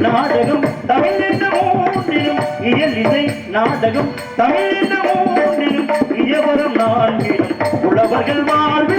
நாடகம் தமிழ் என்ற ஒன்றிலும் இயல் இசை நாடகம் தமிழ் என்ற ஒன்றிலும் இயவரம் நான்கிலும் உழவர்கள் வாழ்வில்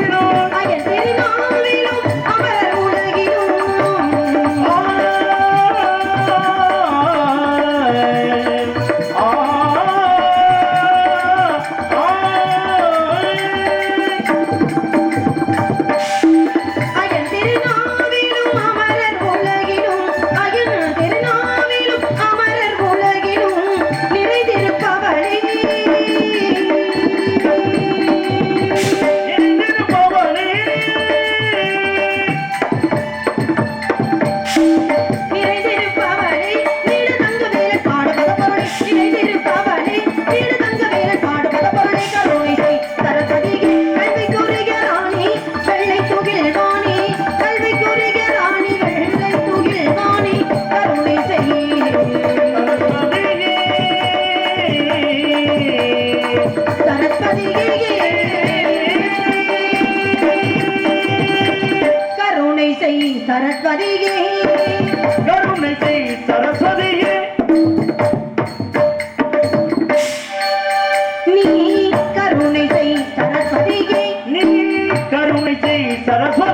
சரியே கருணை செய் சரஸ்வதியே. நீ கருணை செய் சரஸ்வதியே. நீ கருணை செய் சரஸ்வதி